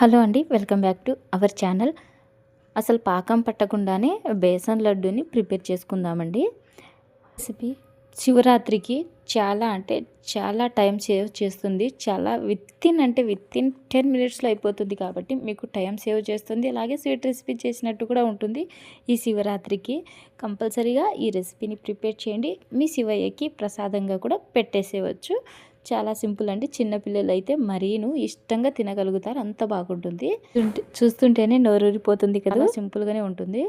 Hello అండి welcome back to our channel. అసలు పాకం పట్టకుండానే బేసన్ లడ్డూని ప్రిపేర్ చేసుకుందామండి. రెసిపీ శివరాత్రికి చాలా అంటే చాలా టైం సేవ్ చేస్తుంది. చాలా వితిన్ అంటే వితిన్ టెన్ మినిట్స్లో అయిపోతుంది కాబట్టి మీకు టైం సేవ్ చేస్తుంది. అలాగే స్వీట్ రెసిపీ చేసినట్టు కూడా ఉంటుంది ఈ శివరాత్రికి. కంపల్సరీగా ఈ రెసిపీని ప్రిపేర్ చేయండి. మీ శివయ్యకి ప్రసాదంగా కూడా పెట్టేసేవచ్చు చాలా సింపుల్ అండి. చిన్నపిల్లలు అయితే మరీను ఇష్టంగా తినగలుగుతారు. అంత బాగుంటుంది. చూస్తుంటేనే నోరూరిపోతుంది కదా. సింపుల్గానే ఉంటుంది.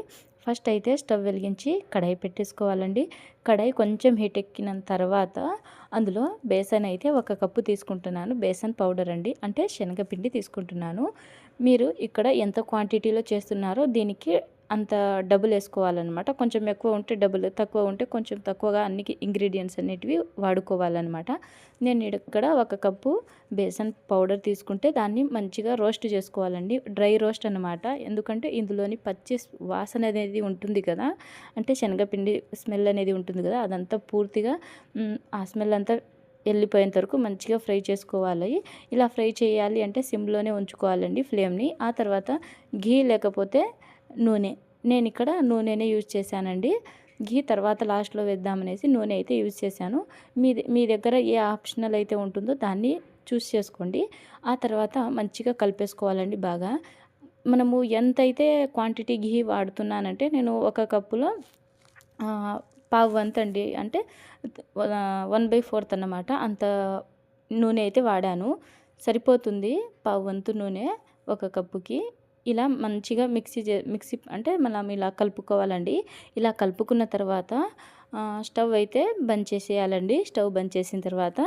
ఫస్ట్ అయితే స్టవ్ వెలిగించి కడాయి పెట్టేసుకోవాలండి. కడాయి కొంచెం హీట్ ఎక్కిన తర్వాత అందులో బేసన్ అయితే ఒక కప్పు తీసుకుంటున్నాను. బేసన్ పౌడర్ అండి. అంటే శనగపిండి తీసుకుంటున్నాను. మీరు ఇక్కడ ఎంత క్వాంటిటీలో చేస్తున్నారో దీనికి అంత డబుల్ వేసుకోవాలన్నమాట. కొంచెం ఎక్కువ ఉంటే డబుల్ తక్కువ ఉంటే కొంచెం తక్కువగా అన్ని ఇంగ్రీడియంట్స్ అనేటివి వాడుకోవాలన్నమాట. నేను ఇక్కడ ఒక కప్పు బేసన్ పౌడర్ తీసుకుంటే దాన్ని మంచిగా రోస్ట్ చేసుకోవాలండి. డ్రై రోస్ట్ అనమాట ఎందుకంటే ఇందులోని పచ్చి వాసన అనేది ఉంటుంది కదా. అంటే శనగపిండి స్మెల్ అనేది ఉంటుంది కదా. అదంతా పూర్తిగా ఆ స్మెల్ అంతా వెళ్ళిపోయేంత వరకు మంచిగా ఫ్రై చేసుకోవాలి. ఇలా ఫ్రై చేయాలి అంటే సిమ్లోనే ఉంచుకోవాలండి ఫ్లేమ్ని. ఆ తర్వాత ఘీ లేకపోతే నూనె. నేను ఇక్కడ నూనెనే యూజ్ చేశానండి. ఘీ తర్వాత లాస్ట్లో వేద్దామనేసి నూనె అయితే యూజ్ చేశాను. మీ మీ దగ్గర ఏ ఆప్షనల్ అయితే ఉంటుందో దాన్ని చూస్ చేసుకోండి. ఆ తర్వాత మంచిగా కలిపేసుకోవాలండి బాగా. మనము ఎంతైతే క్వాంటిటీ ఘీ వాడుతున్నానంటే నేను ఒక కప్పులో పావు వంత అండి. అంటే వన్ బై ఫోర్త్ అన్నమాట. అంత నూనె అయితే వాడాను. సరిపోతుంది పావు వంతు నూనె ఒక కప్పుకి. ఇలా మంచిగా మిక్సీ చే మిక్సీ అంటే మనం ఇలా కలుపుకోవాలండి. ఇలా కలుపుకున్న తర్వాత స్టవ్ అయితే బంద్ చేసేయాలండి. స్టవ్ బంద్ చేసిన తర్వాత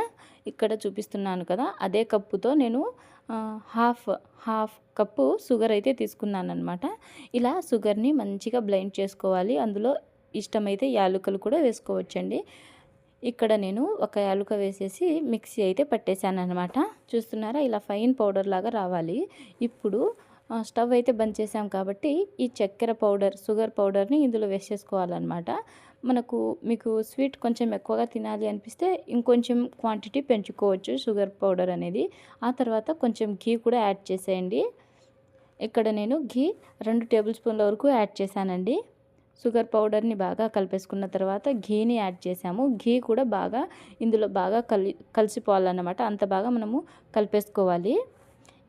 ఇక్కడ చూపిస్తున్నాను కదా అదే కప్పుతో నేను హాఫ్ హాఫ్ కప్పు షుగర్ అయితే తీసుకున్నాను అనమాట ఇలా షుగర్ని మంచిగా బ్లైండ్ చేసుకోవాలి. అందులో ఇష్టమైతే యాలకులు కూడా వేసుకోవచ్చండి. ఇక్కడ నేను ఒక యాలుక వేసేసి మిక్సీ అయితే పట్టేశాను అనమాట చూస్తున్నారా? ఇలా ఫైన్ పౌడర్ లాగా రావాలి. ఇప్పుడు స్టవ్ అయితే బంద్ చేసాం కాబట్టి ఈ చక్కెర పౌడర్ షుగర్ పౌడర్ని ఇందులో వేసేసుకోవాలన్నమాట. మనకు మీకు స్వీట్ కొంచెం ఎక్కువగా తినాలి అనిపిస్తే ఇంకొంచెం క్వాంటిటీ పెంచుకోవచ్చు షుగర్ పౌడర్ అనేది. ఆ తర్వాత కొంచెం ఘీ కూడా యాడ్ చేసేయండి. ఇక్కడ నేను ఘీ రెండు టేబుల్ స్పూన్ల వరకు యాడ్ చేశానండి. షుగర్ పౌడర్ని బాగా కలిపేసుకున్న తర్వాత ఘీని యాడ్ చేసాము ఘీ కూడా బాగా ఇందులో బాగా కలి కలిసిపోవాలన్నమాట. అంత బాగా మనము కలిపేసుకోవాలి.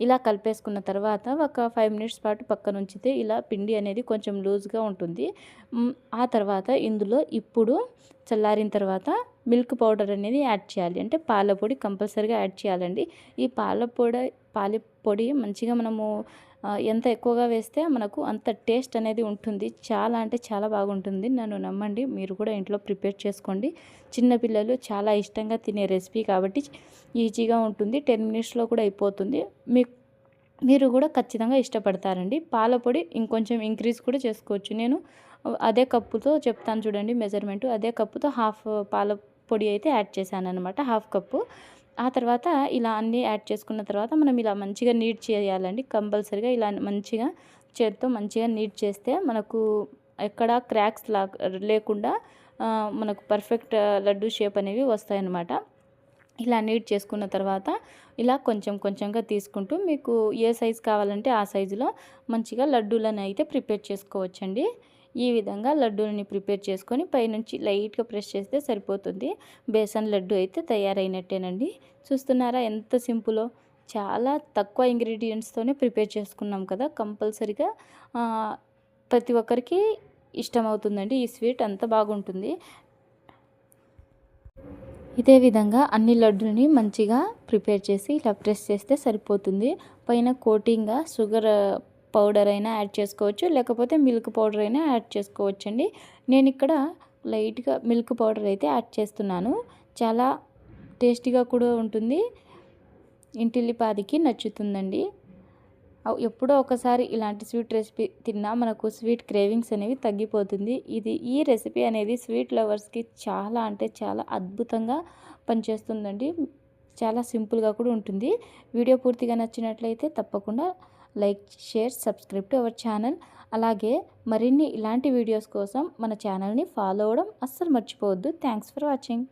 ఇలా కలిపేసుకున్న తర్వాత ఒక ఫైవ్ మినిట్స్ పాటు పక్కన ఉంచితే ఇలా పిండి అనేది కొంచెం లూజ్గా ఉంటుంది. ఆ తర్వాత ఇందులో ఇప్పుడు చల్లారిన తర్వాత మిల్క్ పౌడర్ అనేది యాడ్ చేయాలి. అంటే పాల పొడి కంపల్సరీగా యాడ్ చేయాలండి. ఈ పాల పొడి పాల పొడి మంచిగా మనము ఎంత ఎక్కువగా వేస్తే మనకు అంత టేస్ట్ అనేది ఉంటుంది. చాలా అంటే చాలా బాగుంటుంది. నన్ను నమ్మండి. మీరు కూడా ఇంట్లో ప్రిపేర్ చేసుకోండి. చిన్నపిల్లలు చాలా ఇష్టంగా తినే రెసిపీ కాబట్టి ఈజీగా ఉంటుంది. టెన్ మినిట్స్లో కూడా అయిపోతుంది. మీకు మీరు కూడా ఖచ్చితంగా ఇష్టపడతారండి. పాలపొడి ఇంకొంచెం ఇంక్రీజ్ కూడా చేసుకోవచ్చు. నేను అదే కప్పుతో చెప్తాను చూడండి మెజర్మెంట్. అదే కప్పుతో హాఫ్ పాల పొడి అయితే యాడ్ చేశాను అనమాట హాఫ్ కప్పు. ఆ తర్వాత ఇలా అన్నీ యాడ్ చేసుకున్న తర్వాత మనం ఇలా మంచిగా నీట్ చేయాలండి. కంపల్సరిగా ఇలా మంచిగా చేతితో మంచిగా నీట్ చేస్తే మనకు ఎక్కడ క్రాక్స్ లా లేకుండా మనకు పర్ఫెక్ట్ లడ్డు షేప్ అనేవి వస్తాయన్నమాట. ఇలా నీట్ చేసుకున్న తర్వాత ఇలా కొంచెం కొంచెంగా తీసుకుంటూ మీకు ఏ సైజు కావాలంటే ఆ సైజులో మంచిగా లడ్డూలను అయితే ప్రిపేర్ చేసుకోవచ్చండి. ఈ విధంగా లడ్డూలని ప్రిపేర్ చేసుకొని పైనుంచి లైట్గా ప్రెస్ చేస్తే సరిపోతుంది. బేసన్ లడ్డు అయితే తయారైనట్టేనండి. చూస్తున్నారా ఎంత సింపులో? చాలా తక్కువ ఇంగ్రీడియంట్స్తోనే ప్రిపేర్ చేసుకున్నాం కదా కంపల్సరిగా. ప్రతి ఒక్కరికి ఇష్టమవుతుందండి ఈ స్వీట్ అంత బాగుంటుంది. ఇదే విధంగా అన్ని లడ్డుని మంచిగా ప్రిపేర్ చేసి ఇలా ప్రెస్ చేస్తే సరిపోతుంది. పైన కోటింగ్గా షుగర్ పౌడర్ అయినా యాడ్ చేసుకోవచ్చు లేకపోతే మిల్క్ పౌడర్ అయినా యాడ్ చేసుకోవచ్చు అండి నేను ఇక్కడ లైట్గా మిల్క్ పౌడర్ అయితే యాడ్ చేస్తున్నాను. చాలా టేస్టీగా కూడా ఉంటుంది. ఇంటిల్లిపాదికి నచ్చుతుందండి. ఎప్పుడో ఒకసారి ఇలాంటి స్వీట్ రెసిపీ తిన్నా మనకు స్వీట్ క్రేవింగ్స్ అనేవి తగ్గిపోతుంది. ఇది ఈ రెసిపీ అనేది స్వీట్ లవర్స్కి చాలా అంటే చాలా అద్భుతంగా పనిచేస్తుందండి. చాలా సింపుల్గా కూడా ఉంటుంది. వీడియో పూర్తిగా నచ్చినట్లయితే తప్పకుండా like share subscribe to our channel. అలాగే మరిన్ని ఇలాంటి వీడియోస్ కోసం మన ఛానల్ని ఫాలో అవ్వడం అస్సలు మర్చిపోవద్దు. Thanks for watching.